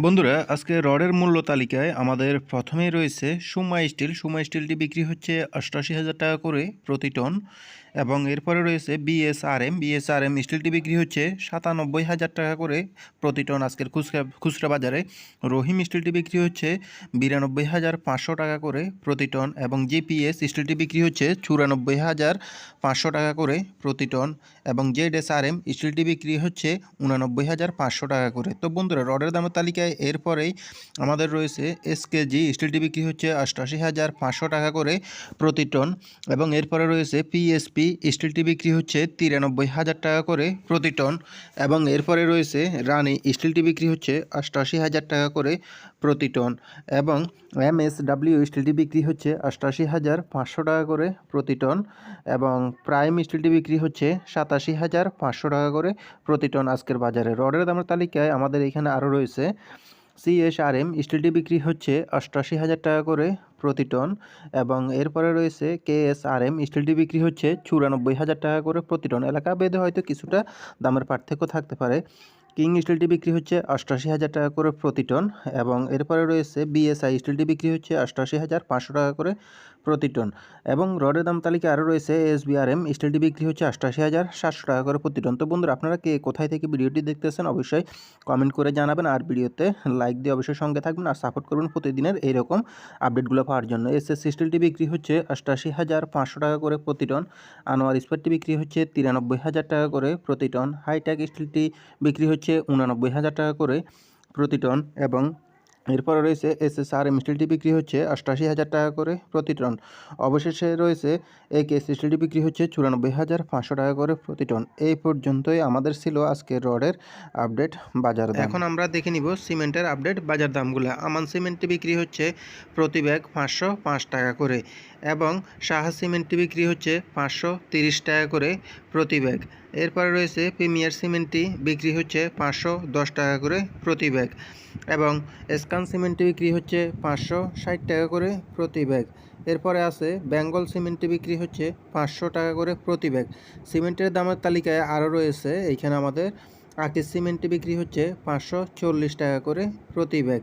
বন্ধুরা, আজকে রডের মূল্য তালিকায় আমাদের প্রথমেই রয়েছে সুমা স্টিল। সুমা স্টিলটি বিক্রি হচ্ছে অষ্টাশি হাজার টাকা করে প্রতি টন। এবং এরপরে রয়েছে বিএসআরএম বিএসআরএম স্টিলটি বিক্রি হচ্ছে সাতানব্বই হাজার টাকা করে। প্রতি টন আজকের খুচরা খুচরা বাজারে রহিম স্টিলটি বিক্রি হচ্ছে বিরানব্বই হাজার পাঁচশো টাকা করে প্রতি টন এবং জিপিএস স্টিলটি বিক্রি হচ্ছে চুরানব্বই হাজার পাঁচশো টাকা করে প্রতি টন এবং জেড এস আর এম স্টিলটি বিক্রি হচ্ছে উনানব্বই হাজার পাঁচশো টাকা করে। তো বন্ধুরা, রডের দামের তালিকায় এরপরেই আমাদের রয়েছে এসকেজি স্টিলটি বিক্রি হচ্ছে অষ্টাশি হাজার পাঁচশো টাকা করে প্রতি টন এবং এরপরে রয়েছে পিএসপি স্টিলটি বিক্রি হচ্ছে তিরানব্বই হাজার টাকা করে প্রতি টন এবং এরপরে রয়েছে রানি স্টিলটি বিক্রি হচ্ছে অষ্টাশি হাজার টাকা করে প্রতি টন এবং এম এস ডাব্লিউ স্টিলটি বিক্রি হচ্ছে অষ্টাশি হাজার পাঁচশো টাকা করে প্রতি টন এবং প্রাইম স্টিলটি বিক্রি হচ্ছে সাতাশি হাজার পাঁচশো টাকা করে প্রতি টন। আজকের বাজারে রডের দামের তালিকায় আমাদের এখানে আরও রয়েছে সিএসআরএম স্টিলটি বিক্রি হচ্ছে অষ্টআশি হাজার টাকা করে প্রতি টন এবং এরপরে রয়েছে কেএসআরএম, স্টিলটি বিক্রি হচ্ছে চুরানব্বই হাজার টাকা করে প্রতি টন। এলাকা ভেদে হয়তো কিছুটা দামের পার্থক্য থাকতে পারে। কিং স্টিলটি বিক্রি হচ্ছে অষ্টাশি হাজার টাকা করে প্রতি টন এবং এরপরে রয়েছে বিএসআই স্টিলটি বিক্রি হচ্ছে অষ্টাশি হাজার পাঁচশো টাকা করে প্রতি টন এবং রডের দাম তালিকায় আরও রয়েছে এসবিআরএম, স্টিলটি বিক্রি হচ্ছে অষ্টাশি হাজার সাতশো টাকা করে প্রতি টন। তো বন্ধুরা, আপনারা কে কোথায় থেকে ভিডিওটি দেখতেছেন অবশ্যই কমেন্ট করে জানাবেন আর ভিডিওতে লাইক দিয়ে অবশ্যই সঙ্গে থাকবেন আর সাপোর্ট করবেন প্রতিদিনের এইরকম আপডেটগুলো পাওয়ার জন্য। এসএস স্টিলটি বিক্রি হচ্ছে অষ্টাশি হাজার পাঁচশো টাকা করে প্রতি টন, আনোয়ার ইস্পাতটি বিক্রি হচ্ছে তিরানব্বই হাজার টাকা করে প্রতি টন, হাইটেক স্টিলটি বিক্রি হচ্ছে উনানব্বই হাজার টাকা করে প্রতি টন এবং এরপরে রয়েছে এসএসআর স্টিলটি বিক্রি হচ্ছে অষ্টাশি হাজার টাকা করে প্রতি টন। অবশেষে রয়েছে এই কেস স্টিলটি বিক্রি হচ্ছে চুরানব্বই হাজার পাঁচশো টাকা করে প্রতি টন। এই পর্যন্তই আমাদের ছিল আজকে রডের আপডেট বাজার এখন আমরা দেখে নিব সিমেন্টের আপডেট বাজার দামগুলো। আমান সিমেন্টটি বিক্রি হচ্ছে প্রতি ব্যাগ পাঁচশো পাঁচ টাকা করে এবং সাহা সিমেন্টটি বিক্রি হচ্ছে পাঁচশো তিরিশ টাকা করে প্রতি ব্যাগ। এরপরে রয়েছে প্রিমিয়ার সিমেন্টটি, বিক্রি হচ্ছে পাঁচশো দশ টাকা করে প্রতি ব্যাগ এবং স্কান সিমেন্টটি বিক্রি হচ্ছে পাঁচশো ষাট টাকা করে প্রতি ব্যাগ। এরপরে আছে বেঙ্গল সিমেন্টটি বিক্রি হচ্ছে পাঁচশো টাকা করে প্রতি ব্যাগ। সিমেন্টের দামের তালিকায় আরও রয়েছে, এইখানে আমাদের আকিস সিমেন্টটি বিক্রি হচ্ছে পাঁচশো চল্লিশ টাকা করে প্রতি ব্যাগ।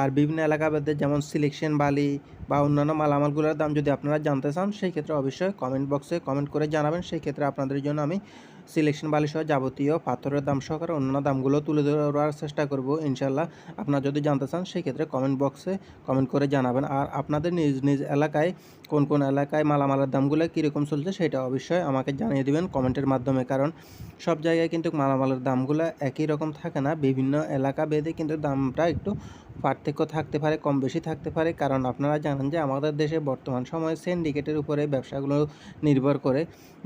আর বিভিন্ন এলাকা ভেদে যেমন সিলেকশন বালি বা অন্যান্য মালামালগুলোর দাম যদি আপনারা জানতে চান সেই ক্ষেত্রে অবশ্যই কমেন্ট বক্সে কমেন্ট করে জানাবেন। সেই ক্ষেত্রে আপনাদের জন্য আমি সিলেকশন বালি সহ যাবতীয় পাথরের দাম সহকারে অন্যান্য দামগুলো তুলে ধরার চেষ্টা করব ইনশাল্লাহ আপনারা যদি জানতে চান সেই ক্ষেত্রে কমেন্ট বক্সে কমেন্ট করে জানাবেন। আর আপনাদের নিজ নিজ এলাকায় কোন কোন এলাকায় মালামালের দামগুলো কীরকম চলছে, সেটা অবশ্যই আমাকে জানিয়ে দেবেন কমেন্টের মাধ্যমে। কারণ সব জায়গায় কিন্তু মালামালের দামগুলো একই রকম থাকে না। বিভিন্ন এলাকা ভেদে কিন্তু দামটা একটু পার্থক্য থাকতে পারে, কম বেশি থাকতে পারে। কারণ আপনারা জানেন যে আমাদের দেশে বর্তমান সময়ে সিন্ডিকেটের উপরে ব্যবসাগুলো নির্ভর করে।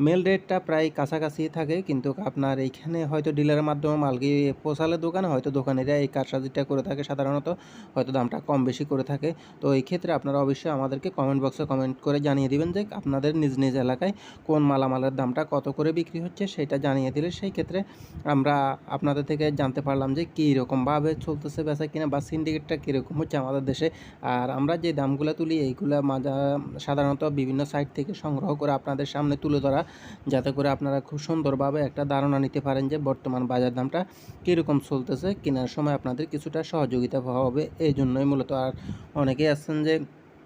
মেল রেটটা প্রায় কাছাকাছি থাকে, কিন্তু আপনার এইখানে হয়তো ডিলারের মাধ্যমে মাল গিয়ে পোষালে দোকানে, হয়তো দোকানিরা এই কারসাজিটা করে থাকে সাধারণত, হয়তো দামটা কম বেশি করে থাকে। তো এই ক্ষেত্রে আপনারা অবশ্যই আমাদেরকে কমেন্ট বক্সে কমেন্ট করে জানিয়ে দিবেন যে আপনাদের নিজ নিজ এলাকায় কোন মালামালের দামটা কত করে বিক্রি হচ্ছে, সেটা জানিয়ে দিলে সেই ক্ষেত্রে আমরা আপনাদের থেকে জানতে পারলাম যে কী রকমভাবে চলতেছে বেচা কিনা বা সিন্ডিকেটটা কীরকম হচ্ছে আমাদের দেশে? আর আমরা যে দামগুলো তুলি, এইগুলো মাজা সাধারণত বিভিন্ন সাইট থেকে সংগ্রহ করে আপনাদের সামনে তুলে ধরা, যাতে করে আপনারা খুব সুন্দরভাবে একটা ধারণা নিতে পারেন যে বর্তমান বাজার দামটা কীরকম চলতেছে, কেনার সময় আপনাদের কিছুটা সহযোগিতা হবে এই জন্যই মূলত। আর অনেকেই আছেন যে